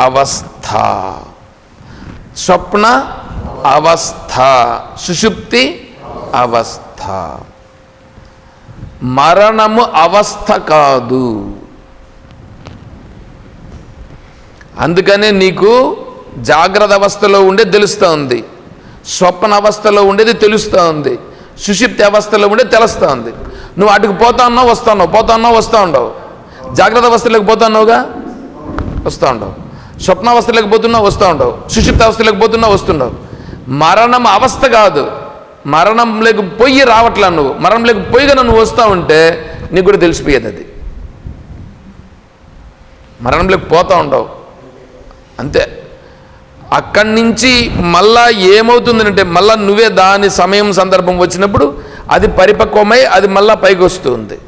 అవస్థ. స్వప్న అవస్థ. సుషుప్తి అవస్థ. మరణము అవస్థ కాదు. అందుకనే నీకు జాగ్రత్త అవస్థలో ఉండేది తెలుస్తూ ఉంది స్వప్న అవస్థలో ఉండేది తెలుస్తూ ఉంది సుషిప్తి అవస్థలో ఉండేది తెలుస్తూ ఉంది నువ్వు అటుకు పోతా ఉన్నావు వస్తా ఉన్నావు పోతా ఉన్నావు వస్తూ ఉండవు. జాగ్రత్త అవస్థలోకి పోతా ఉన్నావుగా? వస్తూ ఉండవు. స్వప్నావస్థలోకి పోతున్నా వస్తూ ఉండవు. సుషిప్త అవస్థలోకి పోతున్నావు వస్తుండవు మరణం అవస్థ కాదు. మరణం లేక పొయ్యి రావట్లా నువ్వు. మరణంలోకి పొయ్యిగా నువ్వు వస్తూ ఉంటే నీకు కూడా తెలిసిపోయేది అది. మరణం లేక పోతూ ఉండవు. అంతే. అక్కడి నుంచి మళ్ళా ఏమవుతుందంటే మళ్ళా నువ్వే దాని సమయం సందర్భం వచ్చినప్పుడు అది పరిపక్వమై అది మళ్ళా పైకి వస్తుంది.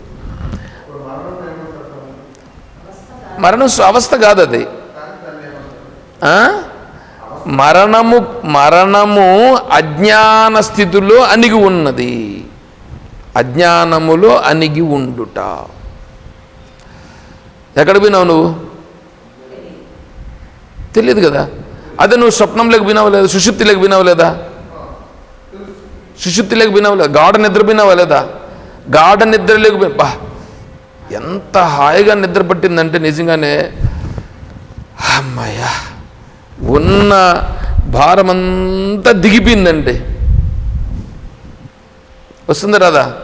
మరణం అవస్థ కాదు అది. మరణము మరణము అజ్ఞాన స్థితిలో అణిగి ఉన్నది. అజ్ఞానములో అణిగి ఉండుట. ఎక్కడ పోయినావు నువ్వు? తెలియదు కదా. అదే నువ్వు స్వప్నంలోకి వినావు లేదా? సుషుప్తిలోకి వినావు లేదా? సుషుప్తిలోకి లేదా? గాఢ నిద్ర వినావా లేదా? గాఢ నిద్రలోకి పోయి- బా! ఎంత హాయిగా నిద్ర పట్టిందంటే నిజంగానే అమ్మయ్యా! ఉన్న భారమంతా దిగిపోయిందండి. వస్తుంది రాదా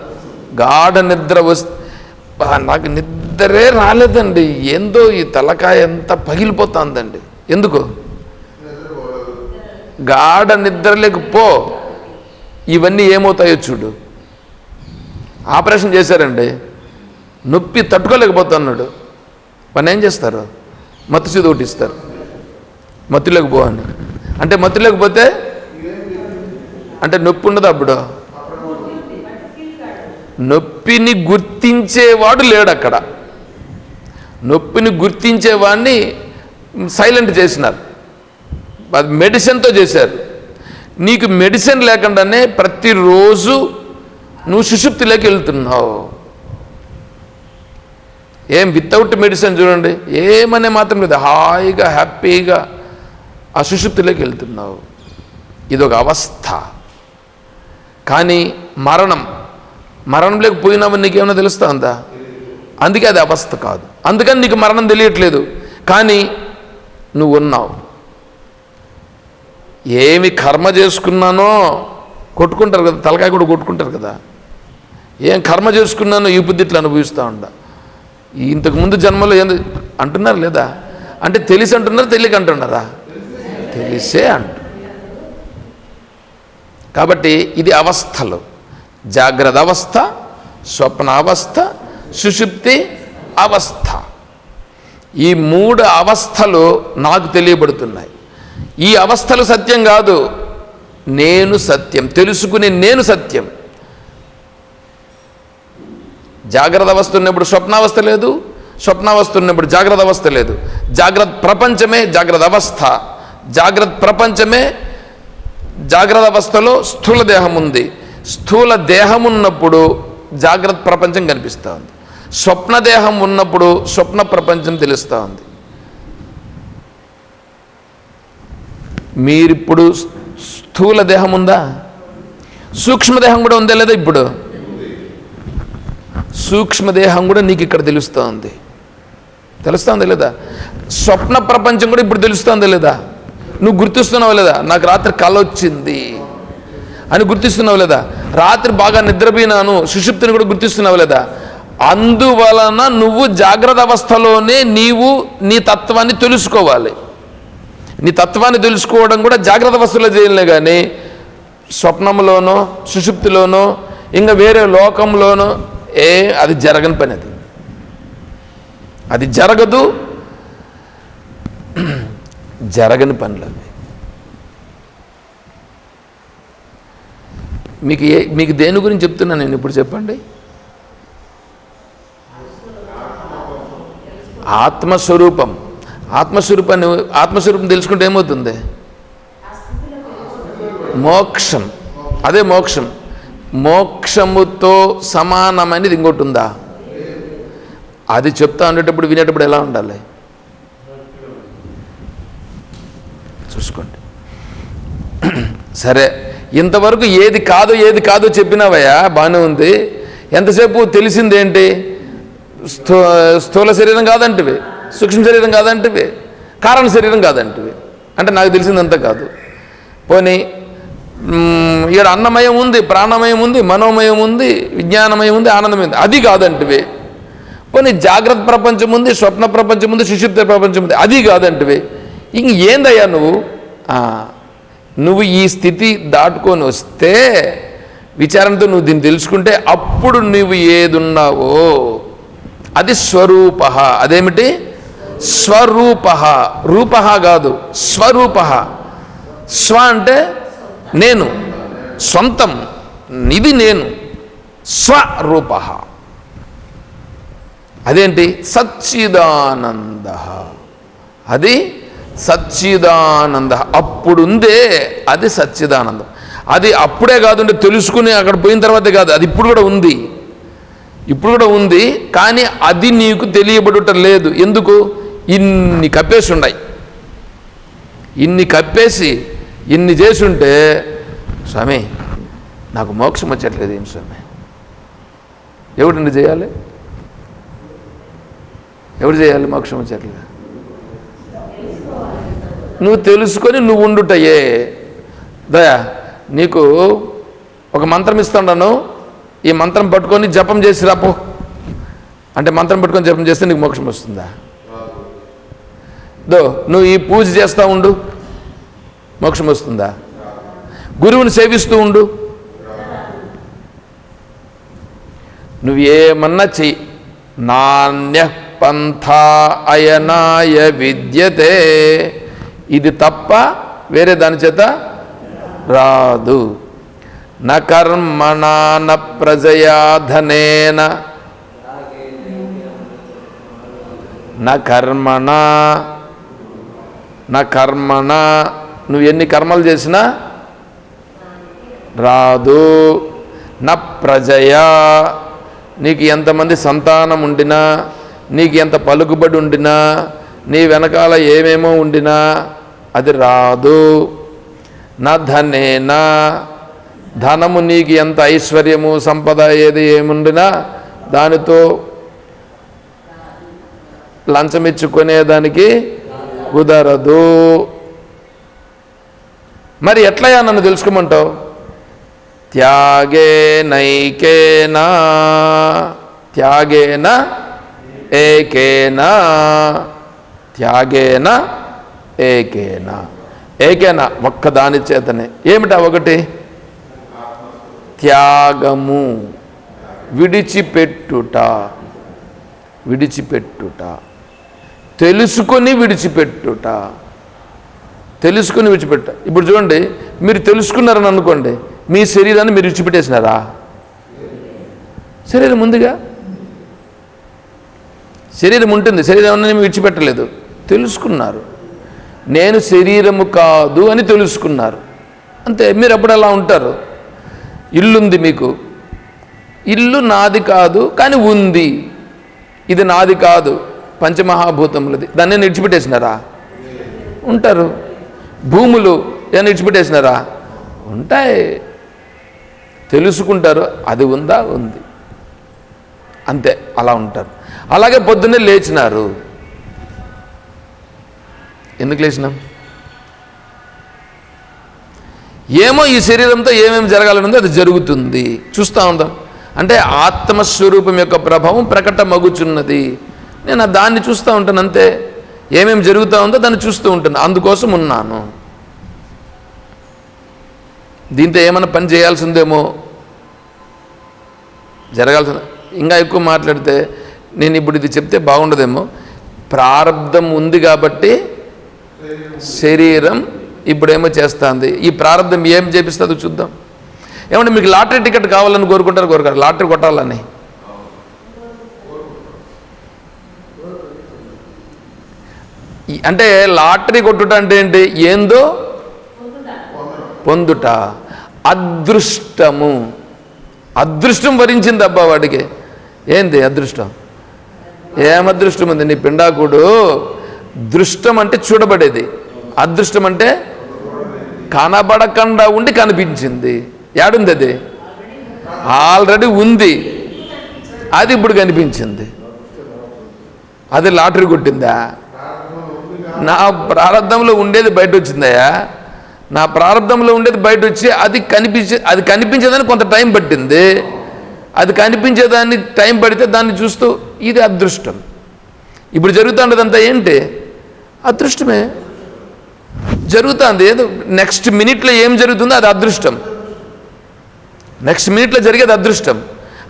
గాఢ నిద్ర వస్తు నాకు నిద్రే రాలేదండి. ఏందో ఈ తలకాయ ఎంత పగిలిపోతుందండి. ఎందుకు? గాఢ నిద్రలేక పో ఇవన్నీ ఏమవుతాయో చూడు. ఆపరేషన్ చేశారండి. నొప్పి తట్టుకోలేకపోతున్నాడు. పని ఏం చేస్తారు? మత్తు ఒకటి ఇస్తారు మత్తులోకి పో అని అంటే మత్తులోకి పోతే అంటే నొప్పి ఉండదు అప్పుడు నొప్పిని గుర్తించేవాడు లేడు అక్కడ. నొప్పిని గుర్తించేవాడిని సైలెంట్ చేసినారు. అది మెడిసిన్తో చేశారు. నీకు మెడిసిన్ లేకుండానే ప్రతిరోజు నువ్వు సుషుప్తిలోకి వెళ్తున్నావు. ఏం వితౌట్ మెడిసిన్ చూడండి. ఏమనే మాత్రం లేదు. హాయిగా హ్యాపీగా ఆ సుషుప్తిలోకి వెళ్తున్నావు. ఇది ఒక అవస్థ. కానీ మరణం మరణంలోకి పోయినామని నీకేమైనా తెలుస్తా ఉందా అందుకే అది అవస్థ కాదు. అందుకని నీకు మరణం తెలియట్లేదు. కానీ నువ్వు ఉన్నావు. ఏమి కర్మ చేసుకున్నానో కొట్టుకుంటారు కదా తలకాయ కూడా కొట్టుకుంటారు కదా. ఏం కర్మ చేసుకున్నానో ఈ బుద్ధి ఇట్లా అనుభవిస్తూ ఉండ. ఇంతకుముందు జన్మలో ఏంది? అంటున్నారు లేదా? అంటే తెలిసి అంటున్నారు తెలియక అంటున్నారా? తెలిసే అంటు. కాబట్టి ఇది అవస్థలు. జాగ్రత్త అవస్థ స్వప్న అవస్థ సుషుప్తి అవస్థ. ఈ మూడు అవస్థలు నాకు తెలియబడుతున్నాయి. ఈ అవస్థలు సత్యం కాదు. నేను సత్యం. తెలుసుకునే నేను సత్యం. జాగ్రత్త అవస్థ ఉన్నప్పుడు స్వప్నావస్థ లేదు. స్వప్నావస్థ ఉన్నప్పుడు జాగ్రత్త అవస్థ లేదు. జాగ్రత్త ప్రపంచమే జాగ్రత్త అవస్థ జాగ్రత్త ప్రపంచమే జాగ్రత్త అవస్థలో స్థూల దేహం ఉంది. స్థూల దేహం ఉన్నప్పుడు జాగ్రత్త ప్రపంచం కనిపిస్తూ ఉంది. స్వప్న దేహం ఉన్నప్పుడు స్వప్న ప్రపంచం తెలుస్తూ ఉంది. మీరిప్పుడు స్థూల దేహం ఉందా? సూక్ష్మదేహం కూడా ఉందా లేదా ఇప్పుడు? సూక్ష్మదేహం కూడా నీకు ఇక్కడ తెలుస్తూ ఉంది. తెలుస్తోందా లేదా? స్వప్న ప్రపంచం కూడా ఇప్పుడు తెలుస్తోందా లేదా? నువ్వు గుర్తిస్తున్నావు లేదా? నాకు రాత్రి కళ వచ్చింది అని గుర్తిస్తున్నావు లేదా? రాత్రి బాగా నిద్రపోయినాను సుషుప్తిని కూడా గుర్తిస్తున్నావు లేదా? అందువలన నువ్వు జాగ్రత్త అవస్థలోనే నీవు నీ తత్వాన్ని తెలుసుకోవాలి. నీ తత్వాన్ని తెలుసుకోవడం కూడా జాగ్రత్త అవస్థలో చేయలే కానీ స్వప్నంలోనో సుషుప్తిలోనో ఇంకా వేరే లోకంలోనో ఏ అది జరగని పని అది. అది జరగదు. జరగని పనులు అవి. మీకు ఏ మీకు దేని గురించి చెప్తున్నా నేను ఇప్పుడు చెప్పండి? ఆత్మస్వరూపం. ఆత్మస్వరూపాన్ని ఆత్మస్వరూపం తెలుసుకుంటే ఏమవుతుంది? మోక్షం. అదే మోక్షం. మోక్షముతో సమానమైనది ఇంకోటి ఉందా? అది చెప్తా ఉండేటప్పుడు వినేటప్పుడు ఎలా ఉండాలి? చూసుకోండి. సరే ఇంతవరకు ఏది కాదు ఏది కాదో చెప్పినావయ్యా? బాగానే ఉంది. ఎంతసేపు తెలిసిందేంటి? స్థూ స్థూల శరీరం కాదంటివి సూక్ష్మ శరీరం కాదంటివి కారణ శరీరం కాదంటివి. అంటే నాకు తెలిసిందంతా కాదు. పోనీ ఇక్కడ ఈడ అన్నమయం ఉంది ప్రాణమయం ఉంది మనోమయం ఉంది విజ్ఞానమయం ఉంది ఆనందమయం ఉంది. అది కాదంటివి. పోనీ జాగ్రత్త ప్రపంచం ఉంది స్వప్న ప్రపంచం ఉంది సుషుప్త ప్రపంచం ఉంది అది కాదంటివి. ఇంక ఏందయ్యా నువ్వు? నువ్వు ఈ స్థితి దాటుకొని వస్తే విచారంతో నువ్వు దీన్ని తెలుసుకుంటే అప్పుడు నువ్వు ఏదున్నావో? అది స్వరూప. అదేమిటి? స్వరూప. రూప కాదు స్వరూప. స్వ అంటే నేను సొంతం ఇది నేను స్వరూప. అదేంటి? సచ్చిదానంద. అది సచ్చిదానంద. అప్పుడుందే అది సచ్చిదానందం. అది అప్పుడే కాదుండే తెలుసుకుని అక్కడ పోయిన తర్వాతే కాదు అది ఇప్పుడు కూడా ఉంది. ఇప్పుడు కూడా ఉంది కానీ అది నీకు తెలియబడుట లేదు. ఎందుకు? ఇన్ని కప్పేసి ఉన్నాయి ఇన్ని కప్పేసి ఇన్ని చేసి ఉంటే స్వామి నాకు మోక్షం వచ్చట్లేదు ఏం స్వామి? ఎవడండి చేయాలి? ఎవరు చేయాలి మోక్షం వచ్చట్లేదు? నువ్వు తెలుసుకొని నువ్వు ఉండుటయే. దయా నీకు ఒక మంత్రం ఇస్తాను ఈ మంత్రం పట్టుకొని జపం చేసి రాపో అంటే మంత్రం పట్టుకొని జపం చేస్తే నీకు మోక్షం వస్తుందా? దో నువ్వు ఈ పూజ చేస్తూ ఉండు. మోక్షం వస్తుందా? గురువుని సేవిస్తూ ఉండు. నువ్వు ఏమన్నా చెయ్యి నాణ్య పంథా అయనాయ విద్యతే. ఇది తప్ప వేరే దాని చేత రాదు. న ప్రజయాధనేన న ప్రజయా ధనేన. కర్మణ నా కర్మణ. నువ్వు ఎన్ని కర్మలు చేసినా రాదు. నా ప్రజయా. నీకు ఎంతమంది సంతానం ఉండినా నీకు ఎంత పలుకుబడి ఉండినా నీ వెనకాల ఏమేమో ఉండినా అది రాదు. నా ధనేనా ధనము నీకు ఎంత ఐశ్వర్యము సంపద ఏది ఏముండినా దానితో లంచం ఇచ్చుకునేదానికి కుదరదు. మరి ఎట్లయా నన్ను తెలుసుకోమంటావు? త్యాగే నైకేనా త్యాగేన ఏకేనా త్యాగేన ఏకేనా? ఏకేనా? ఒక్కదాని చేతనే. ఏమిటా ఒకటి? త్యాగము. విడిచిపెట్టుట. విడిచిపెట్టుట. తెలుసుకొని విడిచిపెట్టుట. తెలుసుకుని విడిచిపెట్ట ఇప్పుడు చూడండి మీరు తెలుసుకున్నారని అనుకోండి మీ శరీరాన్ని మీరు విడిచిపెట్టేసినారా? శరీరం ముందుగా శరీరం ఉంటుంది. శరీరం మీరు విడిచిపెట్టలేదు. తెలుసుకున్నారు. నేను శరీరము కాదు అని తెలుసుకున్నారు. అంతే మీరు అప్పుడు అలా ఉంటారు? ఇల్లుంది మీకు. ఇల్లు నాది కాదు కానీ ఉంది. ఇది నాది కాదు పంచమహాభూతములది. దాన్ని నిడిచిపెట్టేసినారా ఉంటారు. భూములు ఏమైనా నిడిచిపెట్టేసినారా ఉంటాయి. తెలుసుకుంటారు అది ఉందా? ఉంది. అంతే అలా ఉంటారు. అలాగే పొద్దున్నే లేచినారు. ఎందుకు లేచినాం? ఏమో ఈ శరీరంతో ఏమేమి జరగాలనుందో అది జరుగుతుంది. చూస్తూ ఉందాం. అంటే ఆత్మస్వరూపం యొక్క ప్రభావం ప్రకటమగుచున్నది. నేను దాన్ని చూస్తూ ఉంటాను అంతే. ఏమేమి జరుగుతూ ఉందో దాన్ని చూస్తూ ఉంటాను. అందుకోసం ఉన్నాను. దీంతో ఏమైనా పని చేయాల్సిందేమో? జరగాల్సిన ఇంకా ఎక్కువ మాట్లాడితే నేను ఇప్పుడు ఇది చెప్తే బాగుండదేమో. ప్రారంధం ఉంది కాబట్టి శరీరం ఇప్పుడేమో చేస్తుంది. ఈ ప్రారంభం ఏం చేపిస్తుందో చూద్దాం. ఏమంటే మీకు లాటరీ టికెట్ కావాలని కోరుకుంటారు కోరుకారు లాటరీ కొట్టాలని. అంటే లాటరీ కొట్టుట అంటే ఏంటి? ఏందో? పొందుట. అదృష్టము. అదృష్టం వరించింది అబ్బా వాడికి. ఏంది అదృష్టం? ఏం అదృష్టం ఉంది నీ పిండాకుడు? దృష్టం అంటే చూడబడేది. అదృష్టం అంటే కనబడకుండా ఉండి కనిపించింది. ఏడుంది అది? ఆల్రెడీ ఉంది. అది ఇప్పుడు కనిపించింది. అది లాటరీ కొట్టిందా? నా ప్రారంభంలో ఉండేది బయట వచ్చిందయ్యా నా ప్రారంభంలో ఉండేది బయట వచ్చి అది కనిపించే అది కనిపించేదాన్ని కొంత టైం పట్టింది. అది కనిపించేదాన్ని టైం పడితే దాన్ని చూస్తూ ఇది అదృష్టం. ఇప్పుడు జరుగుతుండదంతా ఏంటి? అదృష్టమే. జరుగుతుంది. ఏదో నెక్స్ట్ మినిట్లో ఏం జరుగుతుందో అది అదృష్టం. నెక్స్ట్ మినిట్లో జరిగేది అదృష్టం.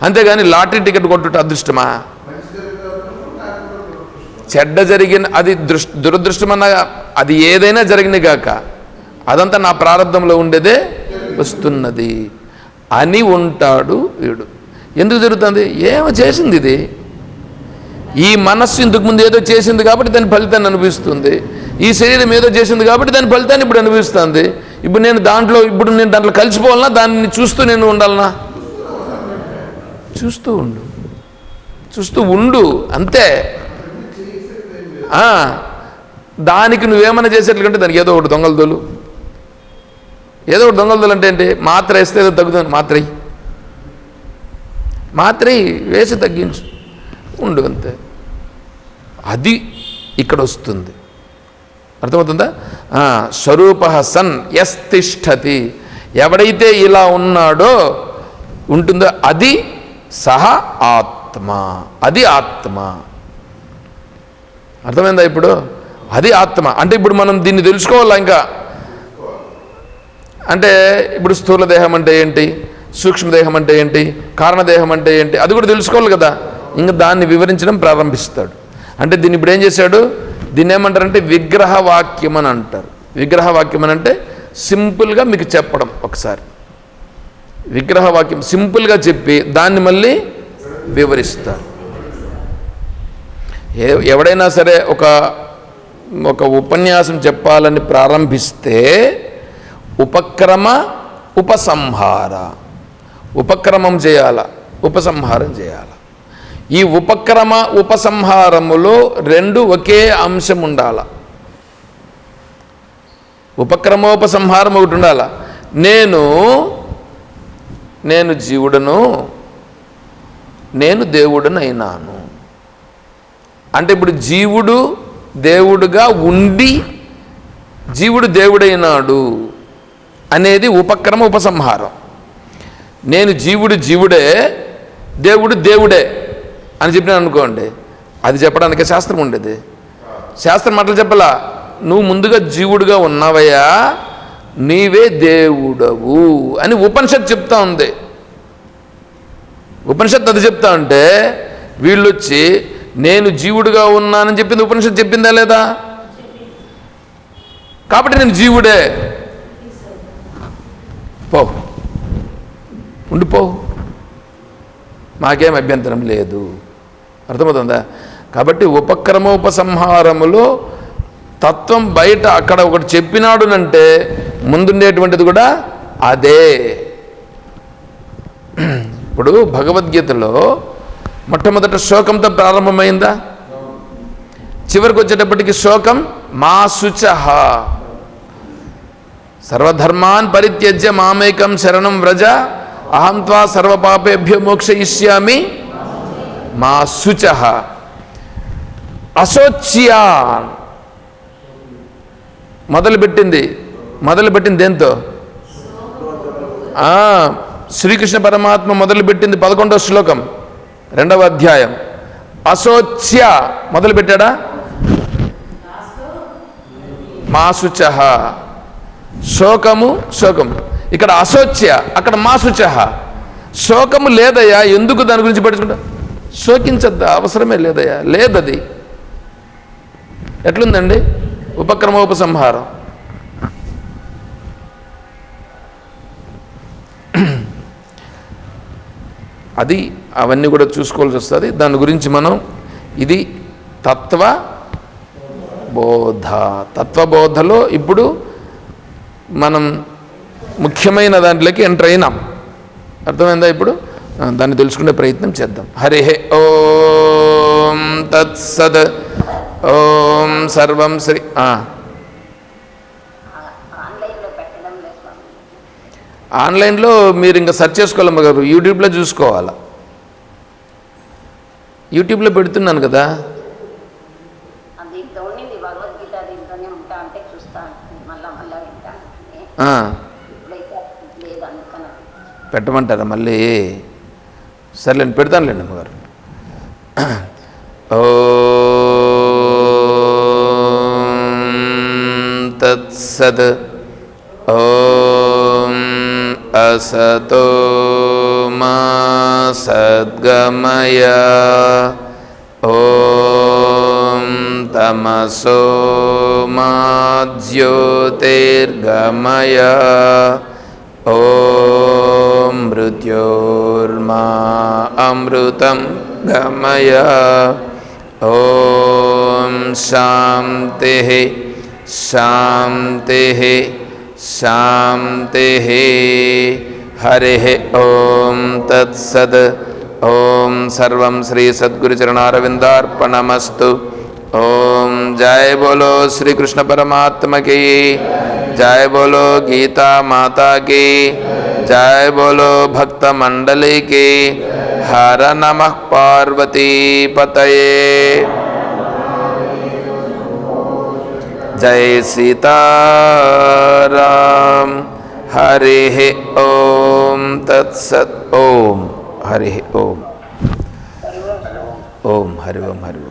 అంతేగాని లాటరీ టికెట్ కొట్టుట అదృష్టమా? చెడ్డ జరిగిన అది దృష్ దురదృష్టమన్న అది ఏదైనా జరిగింది గాక అదంతా నా ప్రారంభంలో ఉండేదే వస్తున్నది. అని ఉంటాడు వీడు. ఎందుకు జరుగుతుంది? ఏమో చేసింది ఇది. ఈ మనస్సు ఇంతకు ముందు ఏదో చేసింది కాబట్టి దాని ఫలితాన్ని అనిపిస్తుంది ఈ శరీరం ఏదో చేసింది కాబట్టి దాని ఫలితాన్ని ఇప్పుడు అనిపిస్తుంది ఇప్పుడు నేను దాంట్లో ఇప్పుడు నేను దాంట్లో కలిసిపోవాలన్నా దాన్ని చూస్తూ నేను ఉండాలనా? చూస్తూ ఉండు. చూస్తూ ఉండు. అంతే. దానికి నువ్వేమైనా చేసేట్లుంటే దానికి ఏదో ఒకటి దొంగల దోలు. ఏదో ఒకటి దొంగలదోలు అంటే ఏంటి? మాత్ర వేస్తే ఏదో తగ్గుతుంది. మాత్ర ఎయ్. మాత్ర వేసి తగ్గించు. ఉండు అంతే అది ఇక్కడ వస్తుంది. అర్థమవుతుందా? ఆ, స్వరూప సన్ ఎస్ తిష్టతి ఎవడైతే ఇలా ఉన్నాడో ఉంటుందో అది సహ ఆత్మ. అది ఆత్మ. అర్థమైందా ఇప్పుడు? అది ఆత్మ. అంటే ఇప్పుడు మనం దీన్ని తెలుసుకోవాలా ఇంకా? అంటే ఇప్పుడు స్థూల దేహం అంటే ఏంటి? సూక్ష్మదేహం అంటే ఏంటి? కారణదేహం అంటే ఏంటి? అది కూడా తెలుసుకోవాలి కదా. ఇంకా దాన్ని వివరించడం ప్రారంభిస్తాడు. అంటే దీన్ని ఇప్పుడు ఏం చేశాడు? దీన్ని ఏమంటారంటే విగ్రహ వాక్యం అని అంటారు. విగ్రహ వాక్యం అని అంటే సింపుల్గా మీకు చెప్పడం ఒకసారి. విగ్రహ వాక్యం సింపుల్గా చెప్పి దాన్ని మళ్ళీ వివరిస్తారు. ఏ ఎవడైనా సరే ఒక ఒక ఉపన్యాసం చెప్పాలని ప్రారంభిస్తే ఉపక్రమ ఉపసంహార. ఉపక్రమం చేయాల? ఉపసంహారం చేయాలి? ఈ ఉపక్రమ ఉపసంహారములో రెండు ఒకే అంశం ఉండాల ఉపక్రమోపసంహారం ఒకటి ఉండాల నేను నేను జీవుడను నేను దేవుడనైనాను. అంటే ఇప్పుడు జీవుడు దేవుడుగా ఉండి జీవుడు దేవుడైనాడు అనేది ఉపక్రమ ఉపసంహారం నేను జీవుడు జీవుడే దేవుడు దేవుడే. అని చెప్పినాను అనుకోండి అది చెప్పడానికి శాస్త్రం ఉండేది. శాస్త్రం మాటలు చెప్పలా? నువ్వు ముందుగా జీవుడుగా ఉన్నావయ్యా నీవే దేవుడవు అని ఉపనిషత్ చెప్తా ఉంది. ఉపనిషత్తు అది చెప్తా ఉంటే వీళ్ళు వచ్చి నేను జీవుడుగా ఉన్నానని చెప్పింది ఉపనిషత్తు చెప్పిందా లేదా? కాబట్టి నేను జీవుడే. పో. ఉండిపో. మాకేం అభ్యంతరం లేదు. అర్థమవుతుందా? కాబట్టి ఉపక్రమోపసంహారములో తత్వం బయట అక్కడ ఒకటి చెప్పినాడునంటే ముందుండేటువంటిది కూడా అదే. ఇప్పుడు భగవద్గీతలో మొట్టమొదట శోకంతో ప్రారంభమైందా? చివరికి వచ్చేటప్పటికి శోకం మా శుచహ సర్వధర్మాన్ పరిత్యజ్య మామేకం శరణం వ్రజ అహం త్వా సర్వపాపేభ్యో మోక్షయిష్యామి మా శుచ అసోచ్యా మొదలుపెట్టింది మొదలుపెట్టింది దేంతో? ఆ, శ్రీకృష్ణ పరమాత్మ మొదలుపెట్టింది పదకొండవ శ్లోకం రెండవ అధ్యాయం. అసోచ్య మొదలుపెట్టాడా? మాసుచ శోకము శోకము ఇక్కడ అశోచ్య అక్కడ మాసుచ శోకము లేదయ్యా ఎందుకు దాని గురించి పట్టించుకుంటా శోకించద్దా? అవసరమే లేదయ్యా. లేదది. ఎట్లుందండి? ఉపక్రమోపసంహారం. అది అవన్నీ కూడా చూసుకోవాల్సి వస్తుంది. దాని గురించి మనం ఇది తత్వ బోధ. తత్వబోధలో ఇప్పుడు మనం ముఖ్యమైన దాంట్లోకి ఎంటర్ అయినాం. అర్థమైందా ఇప్పుడు? దాన్ని తెలుసుకునే ప్రయత్నం చేద్దాం. హరి ఓం తత్సద్ ఓం సర్వం శ్రీ ఆన్లైన్లో మీరు ఇంకా సెర్చ్ చేసుకోవాలి గారు. యూట్యూబ్లో చూసుకోవాలా? యూట్యూబ్లో పెడుతున్నాను కదా. పెట్టమంటారా మళ్ళీ? సర్లేండి పెడతానులేండి అమ్మగారు. ఓ తత్సద్ ఓం అసతో మా సద్గమయ ఓం తమసో మా జ్యోతిర్గమయ ॐ मृत्योर्मा अमृतं गमय। ॐ शान्तिः शान्तिः शान्तिः। हरिः ॐ तत्सद्। ॐ सर्वं श्रीसद्गुरुचरणारविन्दार्पणमस्तु ओम जय बोलो श्री कृष्ण परमात्मा की। जय बोलो गीता माता की। जय बोलो भक्त मंडली की। हर नमः पार्वती पतये। जय सीता राम हरे ओम। तत्सत ओम। हरे ओम। ओम, हरि ओम हरि ओम।